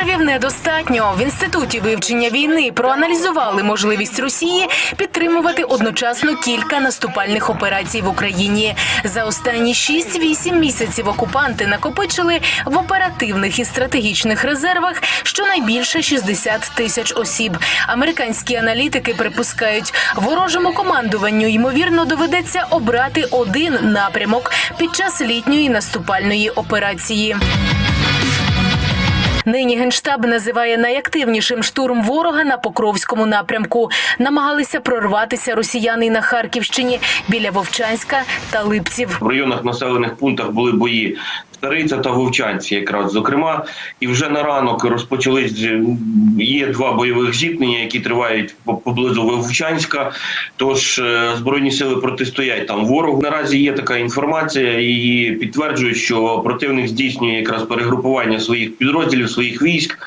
Резервів недостатньо. В інституті вивчення війни проаналізували можливість Росії підтримувати одночасно кілька наступальних операцій в Україні. За останні 6-8 місяців окупанти накопичили в оперативних і стратегічних резервах щонайбільше 60 тисяч осіб. Американські аналітики припускають, ворожому командуванню ймовірно доведеться обрати один напрямок під час літньої наступальної операції. Нині генштаб називає найактивнішим штурм ворога на Покровському напрямку. Намагалися прорватися росіяни на Харківщині біля Вовчанська та Липців. в районах населених пунктах були бої. Стариця та Вовчанці, якраз зокрема, і вже на ранок розпочались є два бойових зіткнення, які тривають по- поблизу Вовчанська. Тож е, збройні сили протистоять там ворогу. Наразі є така інформація, і підтверджують, що противник здійснює якраз перегрупування своїх підрозділів, своїх військ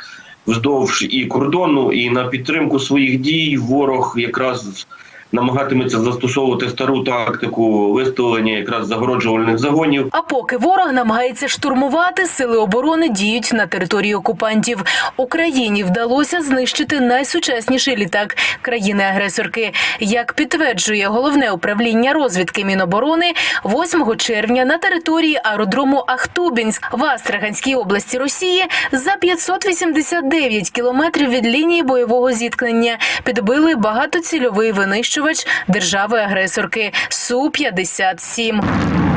вздовж і кордону, і на підтримку своїх дій ворог якраз намагатиметься застосовувати стару тактику виставлення якраз загороджувальних загонів. А поки ворог намагається штурмувати, сили оборони діють на території окупантів. Україні вдалося знищити найсучасніший літак країни-агресорки. Як підтверджує головне управління розвідки Міноборони, 8 червня на території аеродрому Ахтубінськ в Астраханській області Росії за 589 кілометрів від лінії бойового зіткнення підбили багатоцільовий винищувач держави-агресорки Су-57.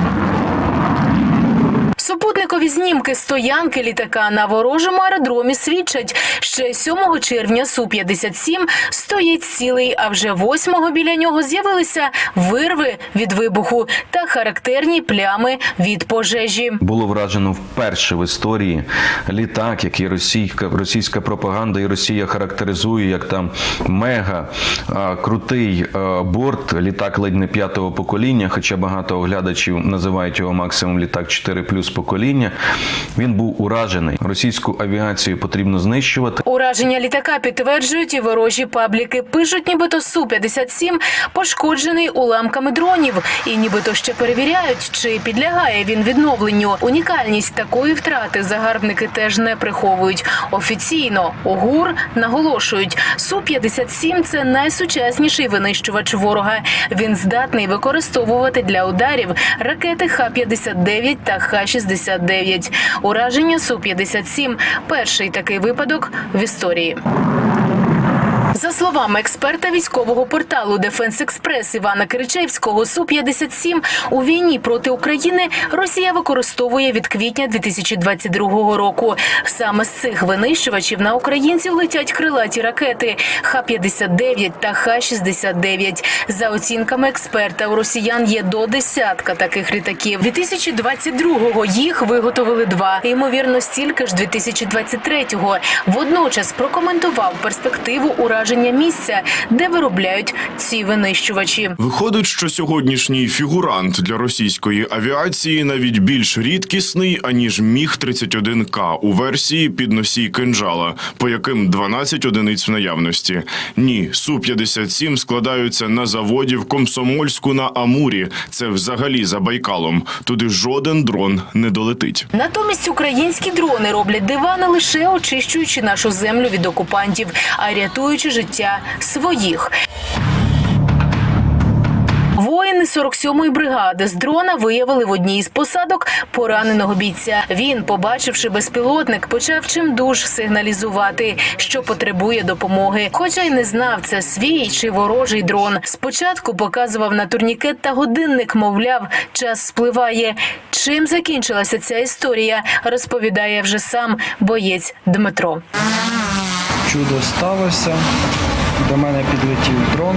Супутникові знімки стоянки літака на ворожому аеродромі свідчать, що 7 червня Су-57 стоїть цілий, а вже 8-го біля нього з'явилися вирви від вибуху та характерні плями від пожежі. Було вражено вперше в історії літак, який російська російська пропаганда і Росія характеризує як там мега крутий борт, літак ледь не п'ятого покоління, хоча багато оглядачів називають його максимум літак 4 плюс покоління. Він був уражений. Російську авіацію потрібно знищувати. Ураження літака підтверджують і ворожі пабліки. Пишуть, нібито Су-57 пошкоджений уламками дронів, і нібито ще перевіряють, чи підлягає він відновленню. Унікальність такої втрати загарбники теж не приховують. Офіційно ОГУР наголошують, Су-57 – це найсучасніший винищувач ворога. Він здатний використовувати для ударів ракети Х-59 та Х-69. Ураження Су-57 – перший такий випадок в історії. За словами експерта військового порталу Дефенс Експрес Івана Киричевського, Су-57 у війні проти України Росія використовує від квітня 2022 року. Саме з цих винищувачів на українців летять крилаті ракети Х-59 та Х-69. За оцінками експерта, у росіян є до десятка таких літаків. 2022-го їх виготовили два. Ймовірно, стільки ж 2023-го. Водночас прокоментував перспективу ураження місця, де виробляють ці винищувачі. Виходить, що сьогоднішній фігурант для російської авіації навіть більш рідкісний аніж міг 31 к у версії підносій кинжала, по яким 12 одиниць в наявності. Ні, су 57 складаються на заводі в Комсомольську на Амурі. Це взагалі за Байкалом. Туди жоден дрон не долетить. Натомість українські дрони роблять дива не лише очищуючи нашу землю від окупантів, а й рятуючи життя своїх. Воїни 47-ї бригади з дрона виявили в одній із посадок пораненого бійця. Він, побачивши безпілотник, почав чимдуж сигналізувати, що потребує допомоги. Хоча й не знав, це свій чи ворожий дрон. Спочатку показував на турнікет та годинник, мовляв, час спливає. Чим закінчилася ця історія, розповідає вже сам боєць Дмитро. Чудо сталося. До мене підлетів дрон,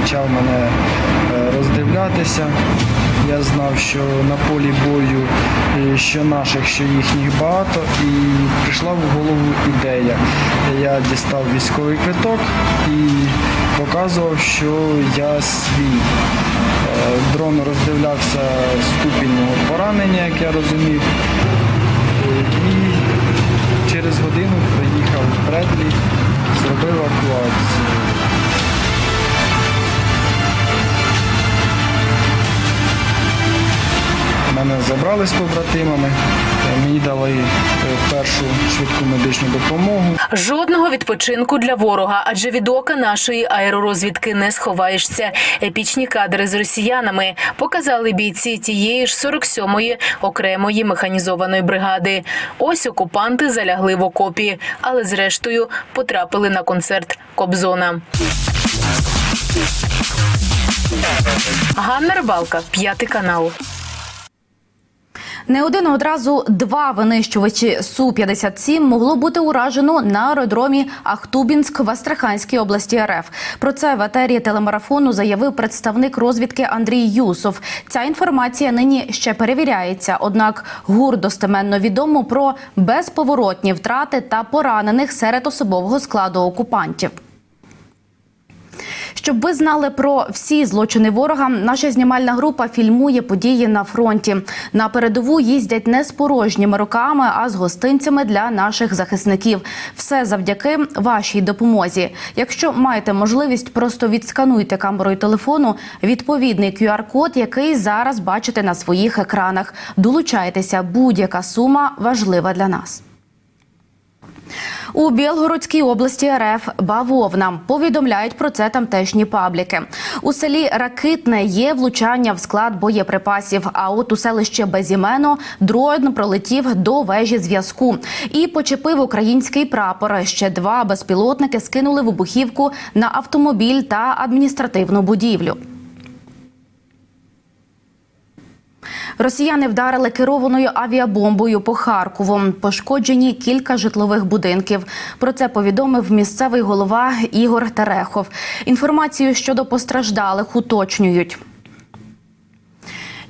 почав мене е, роздивлятися. Я знав, що на полі бою е, що наших, що їхніх багато, і прийшла в голову ідея. Я дістав військовий квиток і показував, що я свій. Е, Дрон роздивлявся ступінь поранення, як я розумів. І через годину приїхав Бредлі, зробив евакуацію. Забрали з побратимами, мені дали е, першу швидку медичну допомогу. Жодного відпочинку для ворога, адже від ока нашої аеророзвідки не сховаєшся. Епічні кадри з росіянами показали бійці тієї ж 47-ї окремої механізованої бригади. Ось окупанти залягли в окопі, але зрештою потрапили на концерт Кобзона. Ганна Рибалка, п'ятий канал. Не один одразу два винищувачі су 57 могло бути уражено на аеродромі Ахтубінськ в Астраханській області РФ. Про це в етері телемарафону заявив представник розвідки Андрій Юсов. Ця інформація нині ще перевіряється. Однак гур достеменно відомо про безповоротні втрати та поранених серед особового складу окупантів. Щоб ви знали про всі злочини ворога, наша знімальна група фільмує події на фронті. На передову їздять не з порожніми руками, а з гостинцями для наших захисників. Все завдяки вашій допомозі. Якщо маєте можливість, просто відскануйте камерою телефону відповідний QR-код, який зараз бачите на своїх екранах. Долучайтеся, будь-яка сума важлива для нас. У Білгородській області РФ бавовна повідомляють про це тамтешні пабліки. У селі Ракитне є влучання в склад боєприпасів. А от у селище Безімено дрон пролетів до вежі зв'язку і почепив український прапор. Ще два безпілотники скинули вибухівку на автомобіль та адміністративну будівлю. Росіяни вдарили керованою авіабомбою по Харкову. Пошкоджені кілька житлових будинків. Про це повідомив місцевий голова Ігор Терехов. Інформацію щодо постраждалих уточнюють.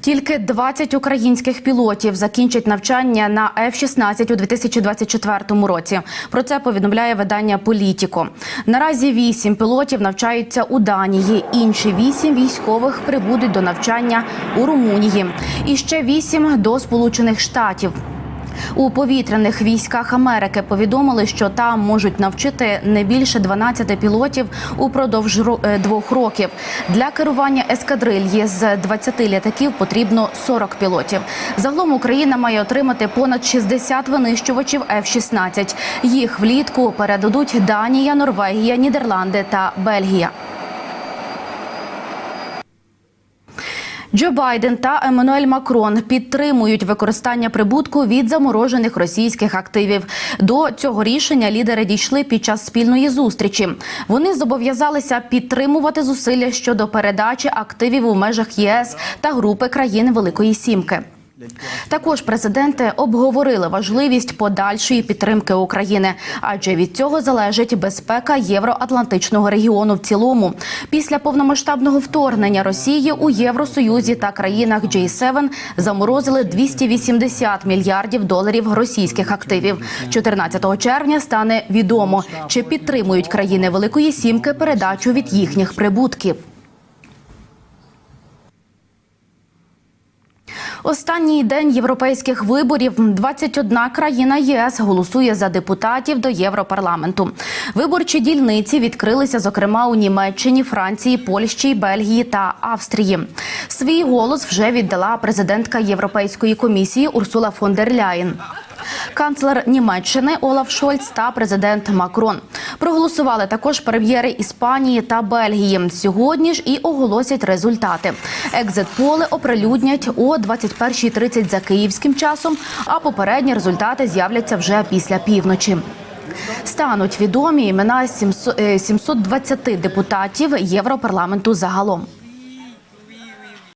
Тільки 20 українських пілотів закінчать навчання на F-16 у 2024 році. Про це повідомляє видання Політіко. Наразі 8 пілотів навчаються у Данії. Інші 8 військових прибудуть до навчання у Румунії. І ще 8 до Сполучених Штатів. У повітряних військах Америки повідомили, що там можуть навчити не більше 12 пілотів упродовж е, двох років. Для керування ескадрильї з 20 літаків потрібно 40 пілотів. Загалом Україна має отримати понад 60 винищувачів F-16. Їх влітку передадуть Данія, Норвегія, Нідерланди та Бельгія. Джо Байден та Еммануель Макрон підтримують використання прибутку від заморожених російських активів. До цього рішення лідери дійшли під час спільної зустрічі. Вони зобов'язалися підтримувати зусилля щодо передачі активів у межах ЄС та групи країн Великої Сімки. Також президенти обговорили важливість подальшої підтримки України, адже від цього залежить безпека євроатлантичного регіону в цілому. Після повномасштабного вторгнення Росії у Євросоюзі та країнах G7 заморозили 280 мільярдів доларів російських активів. 14 червня стане відомо, чи підтримують країни Великої Сімки передачу від їхніх прибутків. Останній день європейських виборів 21 країна ЄС голосує за депутатів до Європарламенту. Виборчі дільниці відкрилися, зокрема у Німеччині, Франції, Польщі, Бельгії та Австрії. Свій голос вже віддала президентка Європейської комісії Урсула фон дер Ляєн. Канцлер Німеччини Олаф Шольц та президент Макрон проголосували також прем'єри Іспанії та Бельгії. Сьогодні ж і оголосять результати. Екзит-поли оприлюднять о 21.30 за київським часом. А попередні результати з'являться вже після півночі. Стануть відомі імена 700 е, 720 депутатів Європарламенту загалом.